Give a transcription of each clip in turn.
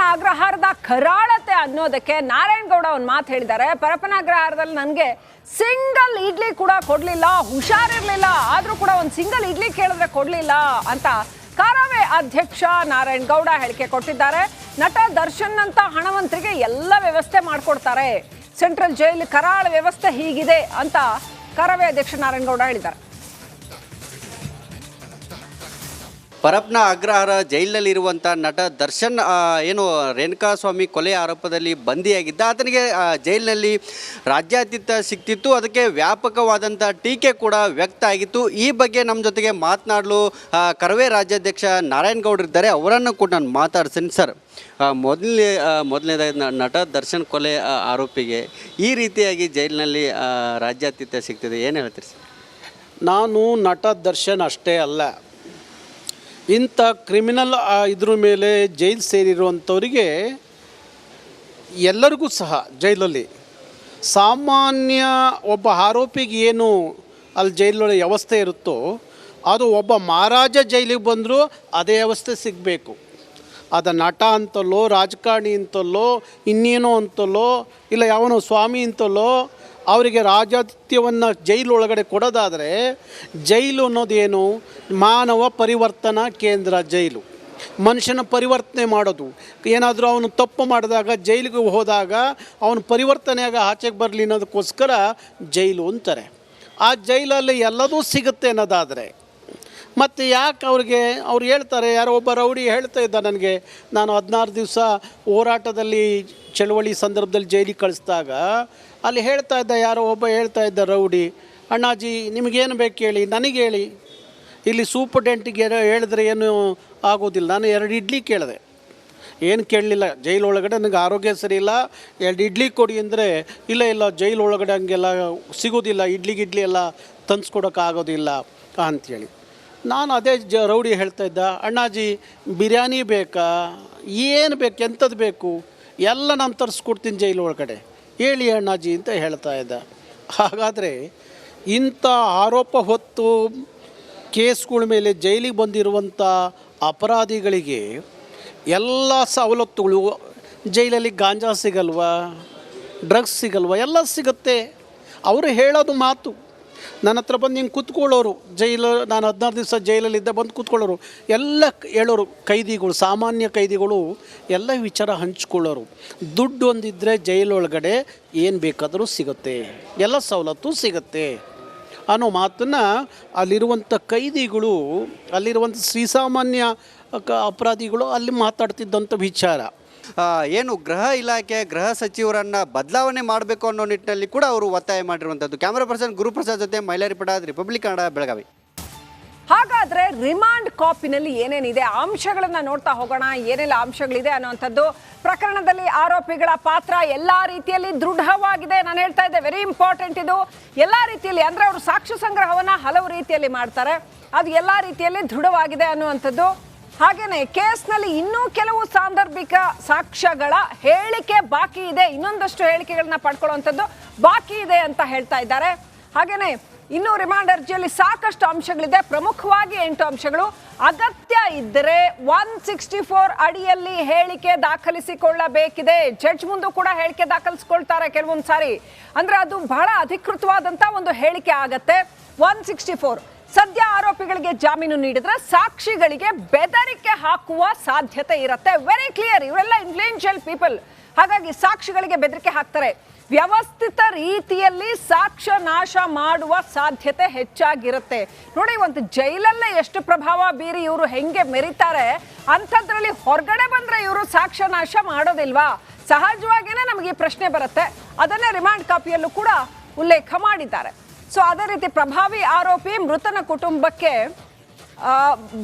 ಪರಪ್ಪನ ಅಗ್ರಹಾರದ ಕರಾಳತೆ ಅನ್ನೋದಕ್ಕೆ ನಾರಾಯಣಗೌಡ ಒಂದು ಮಾತು ಹೇಳಿದ್ದಾರೆ. ಪರಪ್ಪನ ಅಗ್ರಹಾರದಲ್ಲಿ ನನಗೆ ಸಿಂಗಲ್ ಇಡ್ಲಿ ಕೂಡ ಕೊಡಲಿಲ್ಲ ಹುಷಾರಿರಲಿಲ್ಲ ಆದರೂ ಕೂಡ ಒಂದು ಸಿಂಗಲ್ ಇಡ್ಲಿ ಕೇಳಿದ್ರೆ ಕೊಡಲಿಲ್ಲ ಅಂತ ಕಾರಾವೆ ಅಧ್ಯಕ್ಷ ನಾರಾಯಣಗೌಡ ಹೇಳಿಕೆ ಕೊಟ್ಟಿದ್ದಾರೆ. ನಟ ದರ್ಶನ್ ಅಂತ ಹಣವಂತರಿಗೆ ಎಲ್ಲ ವ್ಯವಸ್ಥೆ ಮಾಡಿಕೊಡ್ತಾರೆ. ಸೆಂಟ್ರಲ್ ಜೈಲ್ ಕರಾಳ ವ್ಯವಸ್ಥೆ ಹೀಗಿದೆ ಅಂತ ಕಾರಾವೆ ಅಧ್ಯಕ್ಷ ನಾರಾಯಣಗೌಡ ಹೇಳಿದ್ದಾರೆ. ಪರಪ್ನ ಅಗ್ರಹಾರ ಜೈಲಿನಲ್ಲಿರುವಂಥ ನಟ ದರ್ಶನ್ ಏನು ರೇಣುಕಾಸ್ವಾಮಿ ಕೊಲೆ ಆರೋಪದಲ್ಲಿ ಬಂದಿಯಾಗಿದ್ದ ಆತನಿಗೆ ಜೈಲಿನಲ್ಲಿ ರಾಜ್ಯಾತೀತ ಸಿಕ್ತಿತ್ತು. ಅದಕ್ಕೆ ವ್ಯಾಪಕವಾದಂಥ ಟೀಕೆ ಕೂಡ ವ್ಯಕ್ತ ಆಗಿತ್ತು. ಈ ಬಗ್ಗೆ ನಮ್ಮ ಜೊತೆಗೆ ಮಾತನಾಡಲು ಕರವೇ ರಾಜ್ಯಾಧ್ಯಕ್ಷ ನಾರಾಯಣಗೌಡರು ಇದ್ದಾರೆ. ಅವರನ್ನು ಕೂಡ ನಾನು ಮಾತಾಡ್ತೀನಿ ಸರ್. ಮೊದಲನೇ ಮೊದಲನೇದಾಗಿ ನಟ ದರ್ಶನ್ ಕೊಲೆ ಆರೋಪಿಗೆ ಈ ರೀತಿಯಾಗಿ ಜೈಲಿನಲ್ಲಿ ರಾಜ್ಯಾತಿಥ್ಯ ಸಿಗ್ತಿದೆ ಏನು ಹೇಳ್ತೀರಿ ಸರ್? ನಾನು ನಟ ದರ್ಶನ್ ಅಷ್ಟೇ ಅಲ್ಲ. ಇಂಥ ಕ್ರಿಮಿನಲ್ ಇದ್ರ ಮೇಲೆ ಜೈಲು ಸೇರಿರುವಂಥವರಿಗೆ ಎಲ್ಲರಿಗೂ ಸಹ ಜೈಲಲ್ಲಿ. ಸಾಮಾನ್ಯ ಒಬ್ಬ ಆರೋಪಿಗೆ ಏನು ಅಲ್ಲಿ ಜೈಲೊಳಗೆ ವ್ಯವಸ್ಥೆ ಇರುತ್ತೋ, ಅದು ಒಬ್ಬ ಮಹಾರಾಜ ಜೈಲಿಗೆ ಬಂದರೂ ಅದೇ ವ್ಯವಸ್ಥೆ ಸಿಗಬೇಕು. ಅದ ನಟ ಅಂತಲ್ಲೋ, ರಾಜಕಾರಣಿ ಅಂತಲ್ಲೋ, ಇನ್ನೇನೋ ಅಂತಲ್ಲೋ, ಇಲ್ಲ ಯಾವನೋ ಸ್ವಾಮಿ ಅಂತಲ್ಲೋ, ಅವರಿಗೆ ರಾಜಾತಿಥ್ಯವನ್ನು ಜೈಲು ಒಳಗಡೆ ಕೊಡೋದಾದರೆ ಜೈಲು ಅನ್ನೋದೇನು? ಮಾನವ ಪರಿವರ್ತನಾ ಕೇಂದ್ರ ಜೈಲು. ಮನುಷ್ಯನ ಪರಿವರ್ತನೆ ಮಾಡೋದು. ಏನಾದರೂ ಅವನು ತಪ್ಪು ಮಾಡಿದಾಗ, ಜೈಲಿಗೆ ಹೋದಾಗ ಅವನು ಪರಿವರ್ತನೆಯಾಗ ಆಚೆಗೆ ಬರಲಿ ಅನ್ನೋದಕ್ಕೋಸ್ಕರ ಜೈಲು ಅಂತಾರೆ. ಆ ಜೈಲಲ್ಲಿ ಎಲ್ಲದೂ ಸಿಗುತ್ತೆ ಅನ್ನೋದಾದರೆ ಮತ್ತು ಯಾಕೆ ಅವ್ರಿಗೆ, ಅವ್ರು ಹೇಳ್ತಾರೆ, ಯಾರೋ ಒಬ್ಬ ರೌಡಿ ಹೇಳ್ತಾ ಇದ್ದ ನನಗೆ, ನಾನು ಹದಿನಾರು ದಿವಸ ಹೋರಾಟದಲ್ಲಿ ಚಳವಳಿ ಸಂದರ್ಭದಲ್ಲಿ ಜೈಲಿಗೆ ಕಳಿಸಿದಾಗ, ಅಲ್ಲಿ ಹೇಳ್ತಾ ಇದ್ದ, ಯಾರೋ ಒಬ್ಬ ಹೇಳ್ತಾ ಇದ್ದ ರೌಡಿ, ಅಣ್ಣಾಜಿ, ನಿಮಗೇನು ಬೇಕು ಹೇಳಿ, ನನಗೆ ಹೇಳಿ. ಇಲ್ಲಿ ಸೂಪರ್ಡೆಂಟಿಗೆ ಹೇಳಿದ್ರೆ ಏನು ಆಗೋದಿಲ್ಲ. ನಾನು ಎರಡು ಇಡ್ಲಿ ಕೇಳಿದೆ. ಏನು ಕೇಳಲಿಲ್ಲ. ಜೈಲು ಒಳಗಡೆ ನನಗೆ ಆರೋಗ್ಯ ಸರಿ ಇಲ್ಲ. ಎರಡು ಇಡ್ಲಿ ಕೊಡಿ ಅಂದರೆ, ಇಲ್ಲ ಇಲ್ಲ ಜೈಲು ಒಳಗಡೆ ಹಂಗೆಲ್ಲ ಸಿಗೋದಿಲ್ಲ. ಇಡ್ಲಿಗೆ ಇಡ್ಲಿ ಎಲ್ಲ ತಂದ್ಸ್ಕೊಡೋಕ್ಕಾಗೋದಿಲ್ಲ ಅಂಥೇಳಿ ನಾನು ಅದೇ ಜ ರೌಡಿ ಹೇಳ್ತಾ ಇದ್ದ, ಅಣ್ಣಾಜಿ, ಬಿರಿಯಾನಿ ಬೇಕಾ? ಏನು ಬೇಕು ಎಂಥದ್ದು ಬೇಕು? ಎಲ್ಲ ನಾನು ತರಿಸ್ಕೊಡ್ತೀನಿ ಜೈಲು ಒಳಗಡೆ. ಹೇಳಿ ಅಣ್ಣಾಜಿ ಅಂತ ಹೇಳ್ತಾ ಇದ್ದ. ಹಾಗಾದರೆ ಇಂಥ ಆರೋಪ ಹೊತ್ತು ಕೇಸ್ಗಳ ಮೇಲೆ ಜೈಲಿಗೆ ಬಂದಿರುವಂಥ ಅಪರಾಧಿಗಳಿಗೆ ಎಲ್ಲ ಸವಲತ್ತುಗಳು, ಜೈಲಲ್ಲಿ ಗಾಂಜಾ ಸಿಗಲ್ವಾ? ಡ್ರಗ್ಸ್ ಸಿಗಲ್ವಾ? ಎಲ್ಲ ಸಿಗುತ್ತೆ. ಅವರು ಹೇಳೋದು ಮಾತು. ನನ್ನ ಹತ್ರ ಬಂದು ಹಿಂಗೆ ಕೂತ್ಕೊಳ್ಳೋರು, ಜೈಲು, ನಾನು ಹದಿನಾರು ದಿವಸ ಜೈಲಲ್ಲಿದ್ದ ಬಂದು ಕೂತ್ಕೊಳ್ಳೋರು, ಎಲ್ಲ ಹೇಳೋರು, ಕೈದಿಗಳು, ಸಾಮಾನ್ಯ ಕೈದಿಗಳು, ಎಲ್ಲ ವಿಚಾರ ಹಂಚ್ಕೊಳ್ಳೋರು. ದುಡ್ಡು ಒಂದಿದ್ದರೆ ಜೈಲೊಳಗಡೆ ಏನು ಬೇಕಾದರೂ ಸಿಗುತ್ತೆ, ಎಲ್ಲ ಸವಲತ್ತು ಸಿಗುತ್ತೆ. ಅನ್ನೋ ಮಾತನ್ನು ಅಲ್ಲಿರುವಂಥ ಕೈದಿಗಳು, ಅಲ್ಲಿರುವಂಥ ಶ್ರೀಸಾಮಾನ್ಯ ಅಪರಾಧಿಗಳು ಅಲ್ಲಿ ಮಾತಾಡ್ತಿದ್ದಂಥ ವಿಚಾರ. ಏನು ಗೃಹ ಇಲಾಖೆ, ಗೃಹ ಸಚಿವರನ್ನ ಬದಲಾವಣೆ ಮಾಡಬೇಕು ಅನ್ನೋ ನಿಟ್ಟಿನಲ್ಲಿ ಕೂಡ ಅವರು ಒತ್ತಾಯ ಮಾಡಿರುವಂಥದ್ದು. ಕ್ಯಾಮರಾ ಪರ್ಸನ್ ಗುರುಪ್ರಸಾದ್ ಜೊತೆ ಮೈಲಾರಿ ಪಟಾದ್ ರಿಪಬ್ಲಿಕ್ ಕನ್ನಡ ಬೆಳಗಾವಿ. ಹಾಗಾದ್ರೆ ರಿಮಾಂಡ್ ಕಾಪಿನಲ್ಲಿ ಏನೇನಿದೆ? ಅಂಶಗಳನ್ನ ನೋಡ್ತಾ ಹೋಗೋಣ. ಏನೆಲ್ಲ ಅಂಶಗಳಿದೆ ಅನ್ನುವಂಥದ್ದು. ಪ್ರಕರಣದಲ್ಲಿ ಆರೋಪಿಗಳ ಪಾತ್ರ ಎಲ್ಲಾ ರೀತಿಯಲ್ಲಿ ದೃಢವಾಗಿದೆ ನಾನು ಹೇಳ್ತಾ ಇದ್ದೆ. ವೆರಿ ಇಂಪಾರ್ಟೆಂಟ್ ಇದು. ಎಲ್ಲಾ ರೀತಿಯಲ್ಲಿ ಅಂದ್ರೆ ಅವರು ಸಾಕ್ಷ್ಯ ಸಂಗ್ರಹವನ್ನ ಹಲವು ರೀತಿಯಲ್ಲಿ ಮಾಡ್ತಾರೆ. ಅದು ಎಲ್ಲಾ ರೀತಿಯಲ್ಲಿ ದೃಢವಾಗಿದೆ ಅನ್ನುವಂಥದ್ದು. ಹಾಗೇನೆ ಕೇಸ್ನಲ್ಲಿ ಇನ್ನೂ ಕೆಲವು ಸಾಂದರ್ಭಿಕ ಸಾಕ್ಷ್ಯಗಳ ಹೇಳಿಕೆ ಬಾಕಿ ಇದೆ. ಇನ್ನೊಂದಷ್ಟು ಹೇಳಿಕೆಗಳನ್ನ ಪಡ್ಕೊಳ್ಳುವಂಥದ್ದು ಬಾಕಿ ಇದೆ ಅಂತ ಹೇಳ್ತಾ ಇದ್ದಾರೆ. ಹಾಗೇನೆ ಇನ್ನು ರಿಮಾಂಡ್ ಅರ್ಜಿಯಲ್ಲಿ ಸಾಕಷ್ಟು ಅಂಶಗಳಿದೆ. ಪ್ರಮುಖವಾಗಿ ಎಂಟು ಅಂಶಗಳು. ಅಗತ್ಯ ಇದ್ದರೆ ಒನ್ ಸಿಕ್ಸ್ಟಿ ಫೋರ್ ಅಡಿಯಲ್ಲಿ ಹೇಳಿಕೆ ದಾಖಲಿಸಿಕೊಳ್ಳಬೇಕಿದೆ. ಜಡ್ಜ್ ಮುಂದೆ ಕೂಡ ಹೇಳಿಕೆ ದಾಖಲಿಸಿಕೊಳ್ತಾರೆ ಕೆಲವೊಂದು ಸಾರಿ ಅಂದರೆ ಅದು ಬಹಳ ಅಧಿಕೃತವಾದಂಥ ಒಂದು ಹೇಳಿಕೆ ಆಗತ್ತೆ. ಒನ್ ಸಿಕ್ಸ್ಟಿ ಫೋರ್ ಸದ್ಯ ಆರೋಪಿಗಳಿಗೆ ಜಾಮೀನು ನೀಡಿದ್ರೆ ಸಾಕ್ಷಿಗಳಿಗೆ ಬೆದರಿಕೆ ಹಾಕುವ ಸಾಧ್ಯತೆ ಇರುತ್ತೆ. ವೆರಿ ಕ್ಲಿಯರ್ ಇವರೆಲ್ಲ ಇನ್ಫ್ಲೂಯೆನ್ಷಿಯಲ್ ಪೀಪಲ್ ಹಾಗಾಗಿ ಸಾಕ್ಷಿಗಳಿಗೆ ಬೆದರಿಕೆ ಹಾಕ್ತಾರೆ. ವ್ಯವಸ್ಥಿತ ರೀತಿಯಲ್ಲಿ ಸಾಕ್ಷ್ಯ ನಾಶ ಮಾಡುವ ಸಾಧ್ಯತೆ ಹೆಚ್ಚಾಗಿರುತ್ತೆ. ನೋಡಿ, ಒಂದು ಜೈಲಲ್ಲೇ ಎಷ್ಟು ಪ್ರಭಾವ ಬೀರಿ ಇವರು ಹೆಂಗೆ ಮೆರಿತಾರೆ, ಅಂಥದ್ರಲ್ಲಿ ಹೊರಗಡೆ ಬಂದ್ರೆ ಇವರು ಸಾಕ್ಷ್ಯ ನಾಶ ಮಾಡೋದಿಲ್ವಾ? ಸಹಜವಾಗಿಯೇ ನಮಗೆ ಈ ಪ್ರಶ್ನೆ ಬರುತ್ತೆ. ಅದನ್ನೇ ರಿಮಾಂಡ್ ಕಾಪಿಯಲ್ಲೂ ಕೂಡ ಉಲ್ಲೇಖ ಮಾಡಿದ್ದಾರೆ. ಸೊ ಅದೇ ರೀತಿ ಪ್ರಭಾವಿ ಆರೋಪಿ ಮೃತನ ಕುಟುಂಬಕ್ಕೆ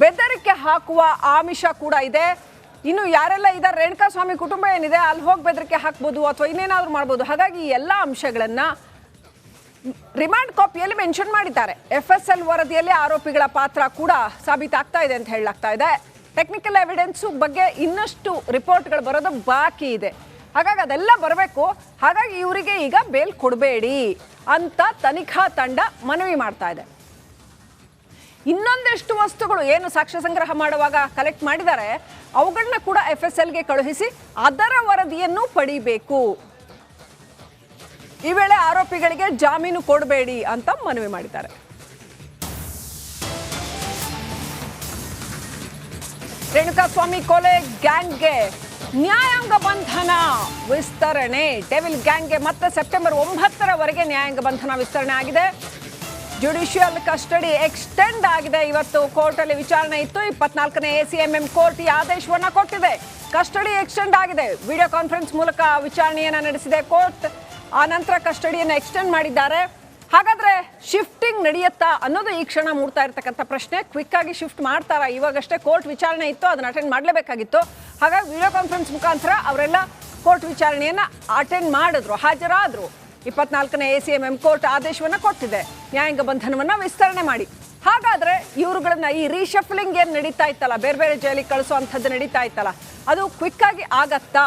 ಬೆದರಿಕೆ ಹಾಕುವ ಆಮಿಷ ಕೂಡ ಇದೆ. ಇನ್ನು ಯಾರೆಲ್ಲ ಇದ್ದಾರೆ? ರೇಣುಕಾ ಸ್ವಾಮಿ ಕುಟುಂಬ ಏನಿದೆ? ಅಲ್ಲಿ ಹೋಗಿ ಬೆದರಿಕೆ ಹಾಕ್ಬೋದು ಅಥವಾ ಇನ್ನೇನಾದರೂ ಮಾಡ್ಬೋದು. ಹಾಗಾಗಿ ಈ ಎಲ್ಲ ಅಂಶಗಳನ್ನು ರಿಮಾಂಡ್ ಕಾಪಿಯಲ್ಲಿ ಮೆನ್ಷನ್ ಮಾಡಿದ್ದಾರೆ. ಎಫ್ ಎಸ್ ಎಲ್ ವರದಿಯಲ್ಲಿ ಆರೋಪಿಗಳ ಪಾತ್ರ ಕೂಡ ಸಾಬೀತಾಗ್ತಾ ಇದೆ ಅಂತ ಹೇಳಲಾಗ್ತಾ ಇದೆ. ಟೆಕ್ನಿಕಲ್ ಎವಿಡೆನ್ಸು ಬಗ್ಗೆ ಇನ್ನಷ್ಟು ರಿಪೋರ್ಟ್ಗಳು ಬರೋದು ಬಾಕಿ ಇದೆ. ಹಾಗಾಗಿ ಅದೆಲ್ಲ ಬರಬೇಕು. ಹಾಗಾಗಿ ಇವರಿಗೆ ಈಗ ಬೇಲ್ ಕೊಡಬೇಡಿ ಅಂತ ತನಿಖಾ ತಂಡ ಮನವಿ ಮಾಡ್ತಾ ಇದೆ. ಇನ್ನೊಂದಷ್ಟು ವಸ್ತುಗಳು ಏನು ಸಾಕ್ಷ್ಯ ಸಂಗ್ರಹ ಮಾಡುವಾಗ ಕಲೆಕ್ಟ್ ಮಾಡಿದ್ದಾರೆ, ಅವುಗಳನ್ನ ಕೂಡ ಎಫ್ ಎಸ್ ಎಲ್ಗೆ ಕಳುಹಿಸಿ ಅದರ ವರದಿಯನ್ನು ಪಡಿಬೇಕು. ಈ ವೇಳೆ ಆರೋಪಿಗಳಿಗೆ ಜಾಮೀನು ಕೊಡಬೇಡಿ ಅಂತ ಮನವಿ ಮಾಡಿದ್ದಾರೆ. ರೇಣುಕಾಸ್ವಾಮಿ ಕೊಲೆ ಗ್ಯಾಂಗ್ಗೆ. ನ್ಯಾಯಾಂಗ ಬಂಧನ ವಿಸ್ತರಣೆ. ಡೆವಿಲ್ ಗ್ಯಾಂಗ್ಗೆ ಮತ್ತೆ ಸೆಪ್ಟೆಂಬರ್ ಒಂಬತ್ತರವರೆಗೆ ನ್ಯಾಯಾಂಗ ಬಂಧನ ವಿಸ್ತರಣೆ ಆಗಿದೆ. ಜುಡಿಷಿಯಲ್ ಕಸ್ಟಡಿ ಎಕ್ಸ್ಟೆಂಡ್ ಆಗಿದೆ. ಇವತ್ತು ಕೋರ್ಟಲ್ಲಿ ವಿಚಾರಣೆ ಇತ್ತು. ಇಪ್ಪತ್ನಾಲ್ಕನೇ A C M M court ಈ ಆದೇಶವನ್ನು ಕೊಟ್ಟಿದೆ. ಕಸ್ಟಡಿ ಎಕ್ಸ್ಟೆಂಡ್ ಆಗಿದೆ. ವಿಡಿಯೋ ಕಾನ್ಫರೆನ್ಸ್ ಮೂಲಕ ವಿಚಾರಣೆಯನ್ನು ನಡೆಸಿದೆ ಕೋರ್ಟ್. ಆ ನಂತರ ಕಸ್ಟಡಿಯನ್ನು ಎಕ್ಸ್ಟೆಂಡ್ ಮಾಡಿದ್ದಾರೆ. ಹಾಗಾದ್ರೆ ಶಿಫ್ಟಿಂಗ್ ನಡೆಯುತ್ತಾ ಅನ್ನೋದು ಈ ಕ್ಷಣ ಮೂಡ್ತಾ ಇರ್ತಕ್ಕಂಥ ಪ್ರಶ್ನೆ. ಕ್ವಿಕ್ ಆಗಿ ಶಿಫ್ಟ್ ಮಾಡ್ತಾರಾ? ಇವಾಗಷ್ಟೇ ಕೋರ್ಟ್ ವಿಚಾರಣೆ ಇತ್ತು, ಅದನ್ನ ಅಟೆಂಡ್ ಮಾಡಲೇಬೇಕಾಗಿತ್ತು. ಹಾಗಾಗಿ ವಿಡಿಯೋ ಕಾನ್ಫರೆನ್ಸ್ ಮುಖಾಂತರ ಅವರೆಲ್ಲ ಕೋರ್ಟ್ ವಿಚಾರಣೆಯನ್ನು ಅಟೆಂಡ್ ಮಾಡಿದ್ರು, ಹಾಜರಾದ್ರು. ಇಪ್ಪತ್ನಾಲ್ಕನೇ A C M M court ಆದೇಶವನ್ನ ಕೊಟ್ಟಿದೆ. ನ್ಯಾಯಾಂಗ ಬಂಧನವನ್ನ ವಿಸ್ತರಣೆ ಮಾಡಿ. ಹಾಗಾದ್ರೆ ಇವರುಗಳನ್ನ ಈ ರೀಶಫ್ಲಿಂಗ್ ಏನು ನಡೀತಾ ಇತ್ತಲ್ಲ? ಬೇರೆ ಬೇರೆ ಜೈಲಿಗೆ ಕಳಿಸುವಂಥದ್ದು ನಡೀತಾ ಇತ್ತಲ್ಲ? ಅದು ಕ್ವಿಕ್ ಆಗಿ ಆಗತ್ತಾ?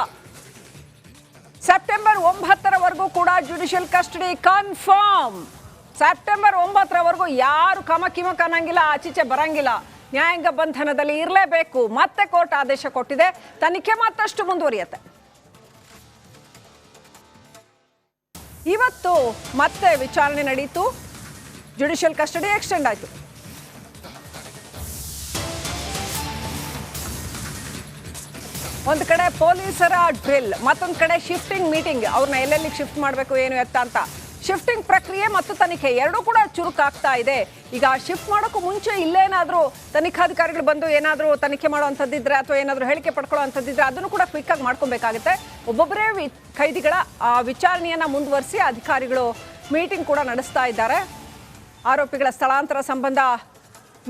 ಸೆಪ್ಟೆಂಬರ್ ಒಂಬತ್ತರವರೆಗೂ ಕೂಡ ಜುಡಿಷಿಯಲ್ ಕಸ್ಟಡಿ ಕನ್ಫರ್ಮ್ ಸೆಪ್ಟೆಂಬರ್ ಒಂಬತ್ತರವರೆಗೂ ಯಾರು ಕಮ ಕಿಮ ಅನ್ನಂಗಿಲ್ಲ ಆಚೀಚೆ ಬರಂಗಿಲ್ಲ. ನ್ಯಾಯಾಂಗ ಬಂಧನದಲ್ಲಿ ಇರಲೇಬೇಕು. ಮತ್ತೆ ಕೋರ್ಟ್ ಆದೇಶ ಕೊಟ್ಟಿದೆ. ತನಿಖೆ ಮತ್ತಷ್ಟು ಮುಂದುವರಿಯುತ್ತೆ. ಇವತ್ತು ಮತ್ತೆ ವಿಚಾರಣೆ ನಡೀತು. ಜುಡಿಷಿಯಲ್ ಕಸ್ಟಡಿ ಎಕ್ಸ್ಟೆಂಡ್ ಆಯಿತು. ಒಂದು ಕಡೆ ಪೊಲೀಸರ ಡ್ರಿಲ್, ಮತ್ತೊಂದು ಕಡೆ ಶಿಫ್ಟಿಂಗ್ ಮೀಟಿಂಗ್ ಅವ್ರನ್ನ ಎಲ್ಲೆಲ್ಲಿ ಶಿಫ್ಟ್ ಮಾಡಬೇಕು, ಏನು ಎತ್ತ ಅಂತ. ಶಿಫ್ಟಿಂಗ್ ಪ್ರಕ್ರಿಯೆ ಮತ್ತು ತನಿಖೆ ಎರಡೂ ಕೂಡ ಚುರುಕಾಗ್ತಾ ಇದೆ. ಈಗ ಶಿಫ್ಟ್ ಮಾಡೋಕ್ಕೂ ಮುಂಚೆ ಇಲ್ಲೇನಾದರೂ ತನಿಖಾಧಿಕಾರಿಗಳು ಬಂದು ಏನಾದರೂ ತನಿಖೆ ಮಾಡುವಂಥದ್ದಿದ್ರೆ ಅಥವಾ ಏನಾದರೂ ಹೇಳಿಕೆ ಪಡ್ಕೊಳ್ಳೋವಂಥದ್ದಿದ್ರೆ ಅದನ್ನು ಕೂಡ ಕ್ವಿಕ್ಕಾಗಿ ಮಾಡ್ಕೊಬೇಕಾಗುತ್ತೆ. ಒಬ್ಬೊಬ್ಬರೇ ವಿ ಆ, ವಿಚಾರಣೆಯನ್ನು ಮುಂದುವರಿಸಿ ಅಧಿಕಾರಿಗಳು ಮೀಟಿಂಗ್ ಕೂಡ ನಡೆಸ್ತಾ ಇದ್ದಾರೆ. ಆರೋಪಿಗಳ ಸ್ಥಳಾಂತರ ಸಂಬಂಧ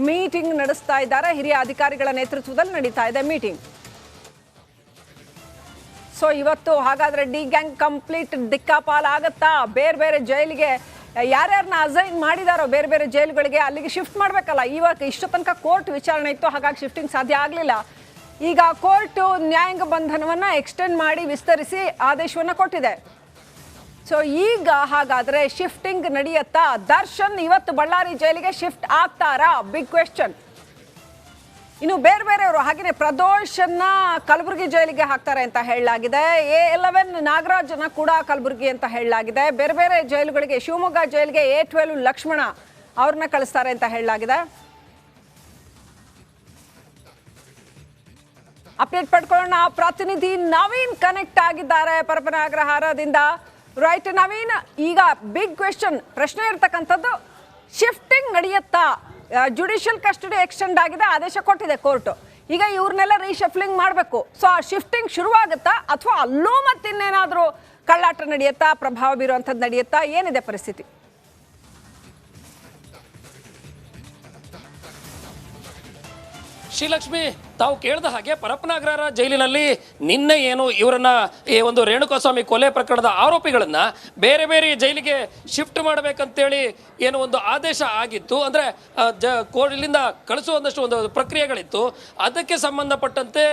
ಮೀಟಿಂಗ್ ನಡೆಸ್ತಾ ಇದ್ದಾರೆ. ಹಿರಿಯ ಅಧಿಕಾರಿಗಳ ನೇತೃತ್ವದಲ್ಲಿ ನಡೀತಾ ಇದೆ ಮೀಟಿಂಗ್ ಸೊ ಇವತ್ತು ಹಾಗಾದ್ರೆ ಡಿ ಗ್ಯಾಂಗ್ ಕಂಪ್ಲೀಟ್ ದಿಕ್ಕಾಪಾಲ್ ಆಗತ್ತಾ ಬೇರೆ ಬೇರೆ ಜೈಲಿಗೆ ಯಾರ್ಯಾರನ್ನ ಅಸೈನ್ ಮಾಡಿದಾರೋ ಬೇರೆ ಬೇರೆ ಜೈಲುಗಳಿಗೆ ಅಲ್ಲಿಗೆ ಶಿಫ್ಟ್ ಮಾಡಬೇಕಲ್ಲ? ಇವಾಗ ಇಷ್ಟು ತನಕ ಕೋರ್ಟ್ ವಿಚಾರಣೆ ಇತ್ತು, ಹಾಗಾಗಿ ಶಿಫ್ಟಿಂಗ್ ಸಾಧ್ಯ ಆಗಲಿಲ್ಲ. ಈಗ ಕೋರ್ಟು ನ್ಯಾಯಾಂಗ ಬಂಧನವನ್ನ ಎಕ್ಸ್ಟೆಂಡ್ ಮಾಡಿ ವಿಸ್ತರಿಸಿ ಆದೇಶವನ್ನ ಕೊಟ್ಟಿದೆ. ಸೊ ಈಗ ಹಾಗಾದ್ರೆ ಶಿಫ್ಟಿಂಗ್ ನಡೆಯುತ್ತಾ? ದರ್ಶನ್ ಇವತ್ತು ಬಳ್ಳಾರಿ ಜೈಲಿಗೆ ಶಿಫ್ಟ್ ಆಗ್ತಾರಾ? ಬಿಗ್ ಕ್ವೆಶ್ಚನ್ ಇನ್ನು ಬೇರೆ ಬೇರೆಯವರು ಹಾಗೆಯೇ ಪ್ರದೋಷನ್ನ ಕಲಬುರಗಿ ಜೈಲಿಗೆ ಹಾಕ್ತಾರೆ ಅಂತ ಹೇಳಲಾಗಿದೆ. ಎ ಎಲೆವೆನ್ ನಾಗರಾಜನ ಕೂಡ ಕಲಬುರಗಿ ಅಂತ ಹೇಳಲಾಗಿದೆ. ಬೇರೆ ಬೇರೆ ಜೈಲುಗಳಿಗೆ, ಶಿವಮೊಗ್ಗ ಜೈಲಿಗೆ ಎ ಟ್ವೆಲ್ವ್ ಲಕ್ಷ್ಮಣ ಅವ್ರನ್ನ ಕಳಿಸ್ತಾರೆ ಅಂತ ಹೇಳಲಾಗಿದೆ. ಅಪ್ಡೇಟ್ ಪಡ್ಕೊಳ್ಳೋಣ. ಪ್ರತಿನಿಧಿ ನವೀನ್ ಕನೆಕ್ಟ್ ಆಗಿದ್ದಾರೆ ಪರಪನಾಗ್ರಹಾರದಿಂದ ರೈಟ್ ನವೀನ್, ಈಗ ಬಿಗ್ ಕ್ವೆಶನ್ ಪ್ರಶ್ನೆ ಇರ್ತಕ್ಕಂಥದ್ದು ಶಿಫ್ಟಿಂಗ್ ನಡೆಯುತ್ತಾ? ಜುಡಿಷಿಯಲ್ ಕಸ್ಟಡಿ ಎಕ್ಸ್ಟೆಂಡ್ ಆಗಿದೆ, ಆದೇಶ ಕೊಟ್ಟಿದೆ ಕೋರ್ಟ್ ಈಗ ಇವ್ರನ್ನೆಲ್ಲ ರೀಶಫ್ಲಿಂಗ್ ಮಾಡಬೇಕು. ಸೊ ಆ ಶಿಫ್ಟಿಂಗ್ ಶುರುವಾಗುತ್ತಾ ಅಥವಾ ಅಲ್ಲೂ ಮತ್ತಿನ್ನೇನಾದರೂ ಕಳ್ಳಾಟ ನಡೆಯುತ್ತಾ, ಪ್ರಭಾವ ಬೀರುವಂಥದ್ದು ನಡೆಯುತ್ತಾ, ಏನಿದೆ ಪರಿಸ್ಥಿತಿ? ಶ್ರೀಲಕ್ಷ್ಮಿ ತಾವು ಕೇಳಿದ ಹಾಗೆ ಪರಪ್ಪನಾಗ್ರಹರ ಜೈಲಿನಲ್ಲಿ ನಿನ್ನೆ ಏನು ಇವರನ್ನ ಈ ಒಂದು ರೇಣುಕಾಸ್ವಾಮಿ ಕೊಲೆ ಪ್ರಕರಣದ ಆರೋಪಿಗಳನ್ನ ಬೇರೆ ಬೇರೆ ಜೈಲಿಗೆ ಶಿಫ್ಟ್ ಮಾಡಬೇಕಂತೇಳಿ ಏನು ಒಂದು ಆದೇಶ ಆಗಿತ್ತು. ಅಂದ್ರೆ ಜ ಇಲ್ಲಿಂದ ಕಳಿಸುವಂತಷ್ಟು ಒಂದು ಪ್ರಕ್ರಿಯೆಗಳಿತ್ತು. ಅದಕ್ಕೆ ಸಂಬಂಧಪಟ್ಟಂತೆ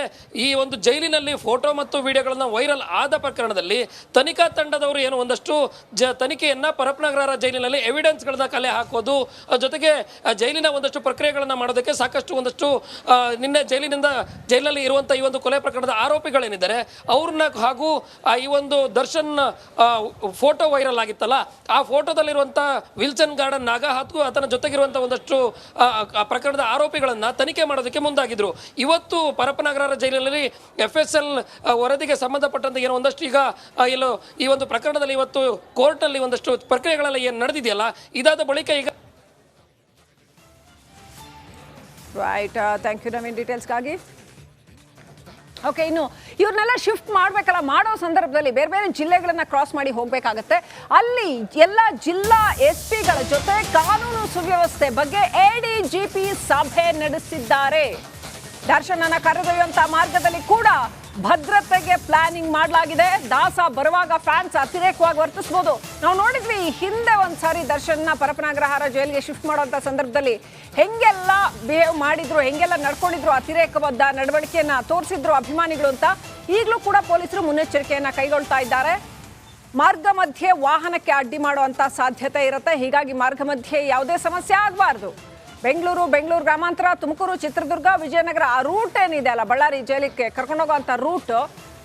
ಈ ಒಂದು ಜೈಲಿನಲ್ಲಿ ಫೋಟೋ ಮತ್ತು ವಿಡಿಯೋಗಳನ್ನ ವೈರಲ್ ಆದ ಪ್ರಕರಣದಲ್ಲಿ ತನಿಖಾ ತಂಡದವರು ಏನು ಒಂದಷ್ಟು ಜ, ತನಿಖೆಯನ್ನು ಪರಪ್ಪನಗರ ಜೈಲಿನಲ್ಲಿ ಎವಿಡೆನ್ಸ್ಗಳನ್ನ ಕಲೆ ಹಾಕೋದು ಜೊತೆಗೆ ಜೈಲಿನ ಒಂದಷ್ಟು ಪ್ರಕ್ರಿಯೆಗಳನ್ನ ಮಾಡೋದಕ್ಕೆ ಸಾಕಷ್ಟು ಒಂದಷ್ಟು ನಿನ್ನೆ ನಿನ್ನೆ ಜೈಲಿನಿಂದ ಜೈಲಿನಲ್ಲಿ ಇರುವಂಥ ಈ ಒಂದು ಕೊಲೆ ಪ್ರಕರಣದ ಆರೋಪಿಗಳೇನಿದ್ದಾರೆ, ಅವ್ರನ್ನ ಹಾಗೂ ಈ ಒಂದು ದರ್ಶನ್ ಫೋಟೋ ವೈರಲ್ ಆಗಿತ್ತಲ್ಲ, ಆ ಫೋಟೋದಲ್ಲಿರುವಂಥ ವಿಲ್ಸನ್ ಗಾರ್ಡನ್ ನಾಗ ಹಾಗೂ ಆತನ ಜೊತೆಗಿರುವಂಥ ಒಂದಷ್ಟು ಪ್ರಕರಣದ ಆರೋಪಿಗಳನ್ನ ತನಿಖೆ ಮಾಡೋದಕ್ಕೆ ಮುಂದಾಗಿದ್ರು. ಇವತ್ತು ಪರಪ್ಪನಗರ ಜೈಲಿನಲ್ಲಿ ಎಫ್ ಎಸ್ ಎಲ್ ವರದಿಗೆ ಸಂಬಂಧಪಟ್ಟಂತೆ ಏನೋ ಒಂದಷ್ಟು ಈಗ ಎಲ್ಲೋ ಈ ಒಂದು ಪ್ರಕರಣದಲ್ಲಿ ಇವತ್ತು ಕೋರ್ಟ್ನಲ್ಲಿ ಒಂದಷ್ಟು ಪ್ರಕ್ರಿಯೆಗಳೆಲ್ಲ ಏನು ನಡೆದಿದೆಯಲ್ಲ, ಇದಾದ ಬಳಿಕ ಈಗ ರೈಟ್ ಥ್ಯಾಂಕ್ ಯು ನವೀನ್ ಡೀಟೇಲ್ಸ್ಗಾಗಿ ಓಕೆ ಇನ್ನು ಇವ್ರನ್ನೆಲ್ಲ ಶಿಫ್ಟ್ ಮಾಡಬೇಕಲ್ಲ, ಮಾಡೋ ಸಂದರ್ಭದಲ್ಲಿ ಬೇರೆ ಬೇರೆ ಜಿಲ್ಲೆಗಳನ್ನ ಕ್ರಾಸ್ ಮಾಡಿ ಹೋಗಬೇಕಾಗತ್ತೆ. ಅಲ್ಲಿ ಎಲ್ಲ ಜಿಲ್ಲಾ ಎಸ್ ಪಿಗಳ ಜೊತೆ ಕಾನೂನು ಸುವ್ಯವಸ್ಥೆ ಬಗ್ಗೆ ಎಡಿಜಿಪಿ ಸಭೆ ನಡೆಸಿದ್ದಾರೆ. ದರ್ಶನನ ಕರೆದೊಯ್ಯುವಂತಹ ಮಾರ್ಗದಲ್ಲಿ ಕೂಡ ಭದ್ರತೆಗೆ ಪ್ಲಾನಿಂಗ್ ಮಾಡಲಾಗಿದೆ. ದಾಸ ಬರುವಾಗ ಫ್ಯಾನ್ಸ್ ಅತಿರೇಕವಾಗಿ ವರ್ತಿಸ್ಬೋದು. ನಾವು ನೋಡಿದ್ವಿ ಹಿಂದೆ ಒಂದ್ಸಾರಿ ದರ್ಶನ್ನ ಪರಪನಾಗ್ರಹಾರ ಜೈಲಿಗೆ ಶಿಫ್ಟ್ ಮಾಡುವಂಥ ಸಂದರ್ಭದಲ್ಲಿ ಹೆಂಗೆಲ್ಲ ಬಿಹೇವ್ ಮಾಡಿದ್ರು, ಹೆಂಗೆಲ್ಲ ನಡ್ಕೊಂಡಿದ್ರು, ಅತಿರೇಕವಾದ ನಡವಳಿಕೆಯನ್ನ ತೋರಿಸಿದ್ರು ಅಭಿಮಾನಿಗಳು ಅಂತ ಈಗಲೂ ಕೂಡ ಪೊಲೀಸರು ಮುನ್ನೆಚ್ಚರಿಕೆಯನ್ನ ಕೈಗೊಳ್ತಾ ಇದ್ದಾರೆ. ಮಾರ್ಗ ಮಧ್ಯೆ ವಾಹನಕ್ಕೆ ಅಡ್ಡಿ ಮಾಡುವಂಥ ಸಾಧ್ಯತೆ ಇರುತ್ತೆ. ಹೀಗಾಗಿ ಮಾರ್ಗ ಮಧ್ಯೆ ಯಾವುದೇ ಸಮಸ್ಯೆ ಆಗಬಾರ್ದು. ಬೆಂಗಳೂರು ಬೆಂಗಳೂರು ಗ್ರಾಮಾಂತರ, ತುಮಕೂರು, ಚಿತ್ರದುರ್ಗ, ವಿಜಯನಗರ ಆ ರೂಟ್ ಏನಿದೆ ಅಲ್ಲ, ಬಳ್ಳಾರಿ ಜೈಲಿಗೆ ಕರ್ಕೊಂಡೋಗುವಂಥ ರೂಟ್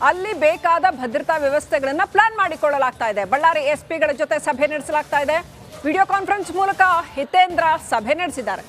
ಅಲ್ಲಿ ಬೇಕಾದ ಭದ್ರತಾ ವ್ಯವಸ್ಥೆಗಳನ್ನು ಪ್ಲಾನ್ ಮಾಡಿಕೊಳ್ಳಲಾಗ್ತಾ ಇದೆ. ಬಳ್ಳಾರಿ ಎಸ್ ಪಿಗಳ ಜೊತೆ ಸಭೆ ನಡೆಸಲಾಗ್ತಾ ಇದೆ. ವಿಡಿಯೋ ಕಾನ್ಫರೆನ್ಸ್ ಮೂಲಕ ಹಿತೇಂದ್ರ ಸಭೆ ನಡೆಸಿದ್ದಾರೆ.